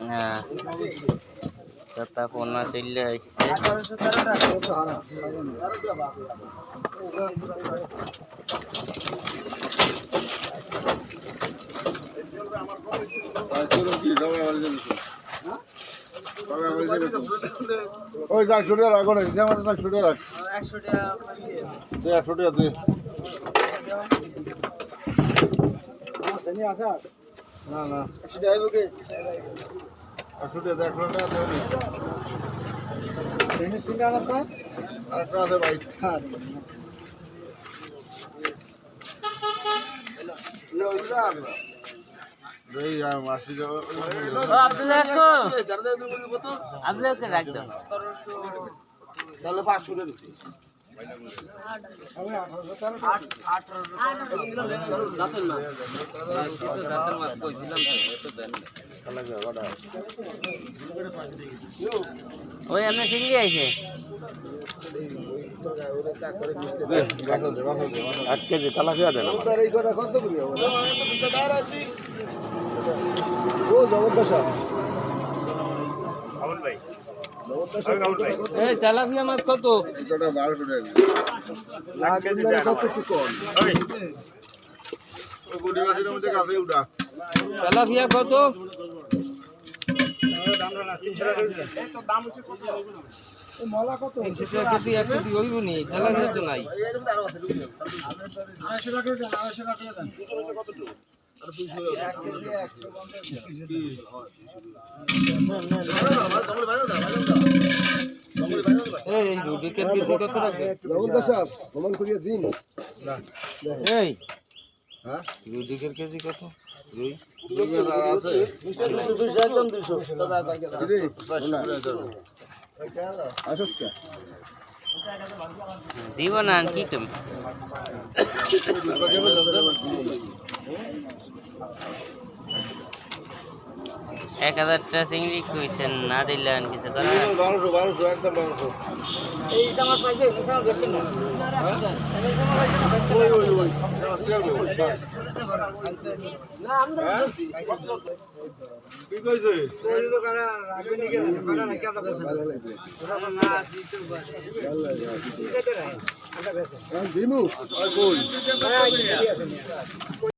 হ্যাঁ। কথা পোনা চলে আসছে ওই যা ছুটে রাখ ওরে যেমন ছুটে রাখ একশো টাকা দে। না না। একশো টাকা দে একশো টাকা দে আরেকটা আছে ভাই এই মাসি ও আব্দুল্লাহ কো। আব্দুল্লাহ কে রাখ দাও। তাহলে পাঁচশো টাকা ওই আপনার সিঙ্গি দে আট কেজি কালাপিয়া দেন কত করি ও জবরদস্ত। এই তেলাপিয়া মাছ কত? তেলাপিয়া কত নাই। এই রুডিকের কেজি কত দিব না কি তুমি? এক হাজারটা চিংড়ি কইছেন না দিলে আর কিছু করা বারোশো বারোশো